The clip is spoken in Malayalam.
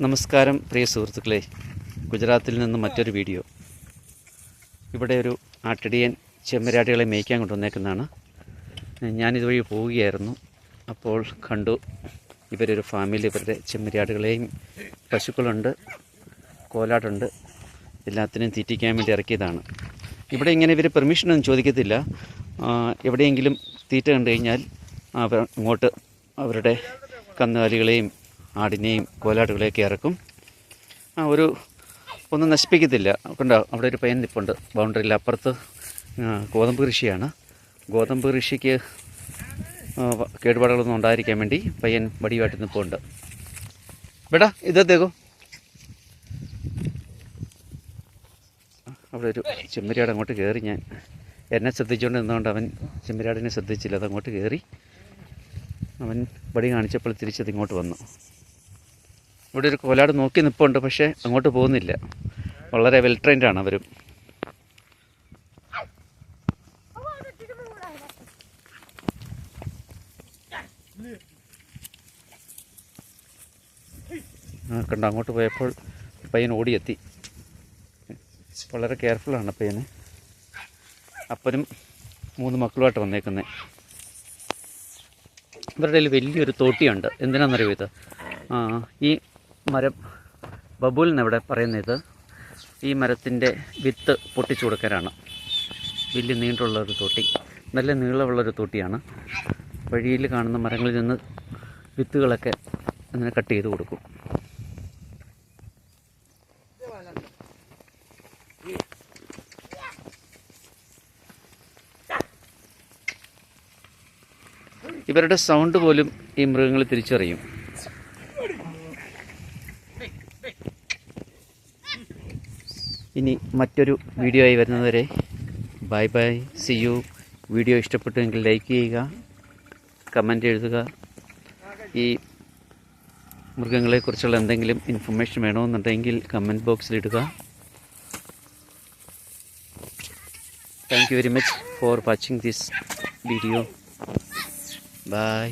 നമസ്കാരം പ്രിയ സുഹൃത്തുക്കളെ. ഗുജറാത്തിൽ നിന്ന് മറ്റൊരു വീഡിയോ. ഇവിടെ ഒരു ആട്ടിടിയൻ ചെമ്മരാടികളെ മേയ്ക്കാൻ കൊണ്ടുവന്നേക്കുന്നതാണ്. ഞാനിതുവഴി പോവുകയായിരുന്നു. അപ്പോൾ കണ്ടു ഇവരൊരു ഫാമിലി. ഇവരുടെ ചെമ്മരാടുകളെയും പശുക്കളുണ്ട് കോലാടുണ്ട് എല്ലാത്തിനെയും തീറ്റിക്കാൻ വേണ്ടി ഇറക്കിയതാണ്. ഇവിടെ ഇങ്ങനെ ഇവർ പെർമിഷനൊന്നും ചോദിക്കത്തില്ല. എവിടെയെങ്കിലും തീറ്റ കണ്ടു കഴിഞ്ഞാൽ അവർ ഇങ്ങോട്ട് അവരുടെ കന്നുകാലികളെയും ആടിനെയും കോലാടുകളെയൊക്കെ ഇറക്കും. ആ ഒരു ഒന്നും നശിപ്പിക്കത്തില്ല. കണ്ടോ അവിടെ ഒരു പയ്യൻ നിൽപ്പുണ്ട് ബൗണ്ടറിയിൽ അപ്പുറത്ത് ഗോതമ്പ് കൃഷിയാണ്. ഗോതമ്പ് കൃഷിക്ക് കേടുപാടുകളൊന്നും ഉണ്ടായിരിക്കാൻ വേണ്ടി പയ്യൻ വടിയുമായിട്ട് നിൽപ്പുണ്ട് ബേടാ ഇതേക്കോ അവിടെ ഒരു ചെമ്മരിയാട് അങ്ങോട്ട് കയറി ഞാൻ. എന്നെ ശ്രദ്ധിച്ചുകൊണ്ട് നിന്നുകൊണ്ട് അവൻ ചെമ്മരിയാടിനെ ശ്രദ്ധിച്ചില്ല. അതങ്ങോട്ട് കയറി അവൻ വടി കാണിച്ചപ്പോൾ തിരിച്ചത് ഇങ്ങോട്ട് വന്നു. ഇവിടെ ഒരു കോലാട് നോക്കി നിൽപ്പുണ്ട് പക്ഷേ അങ്ങോട്ട് പോകുന്നില്ല. വളരെ വെൽ ട്രെയിൻഡ് ആണ് അവരും. കണ്ട അങ്ങോട്ട് പോയപ്പോൾ പയ്യൻ ഓടിയെത്തി. വളരെ കെയർഫുള്ളാണ് പയ്യന്. അപ്പനും മൂന്ന് മക്കളുമായിട്ട് വന്നേക്കുന്നത് ഇവരുടെ കയ്യിൽ വലിയൊരു തോട്ടിയുണ്ട്. എന്തിനാണെന്നറിയോ ഇത്? ഈ മരം. ബബുൽ എന്നിവിടെ പറയുന്നത് ഈ മരത്തിന്റെ വിത്ത് പൊട്ടിച്ചു കൊടുക്കാനാണ്. വലിയ നീണ്ടുള്ളൊരു തോട്ടി. നല്ല നീളമുള്ളൊരു തോട്ടിയാണ്. വഴിയിൽ കാണുന്ന മരങ്ങളിൽ നിന്ന് വിത്തുകളൊക്കെ അങ്ങനെ കട്ട് ചെയ്ത് കൊടുക്കും. ഇവരുടെ സൗണ്ട് പോലും ഈ മൃഗങ്ങൾ തിരിച്ചറിയും. ഇനി മറ്റൊരു വീഡിയോ ആയി വരുന്നതുവരെ bye bye see you video ഇഷ്ടപ്പെട്ടുവെങ്കിൽ ലൈക്ക് ചെയ്യുക കമന്റ് എഴുതുക. ഈ മൃഗങ്ങളെക്കുറിച്ചുള്ള എന്തെങ്കിലും ഇൻഫർമേഷൻ വേണമെന്നുണ്ടെങ്കിൽ comment ബോക്സിലിടുക thank you very much for watching this video bye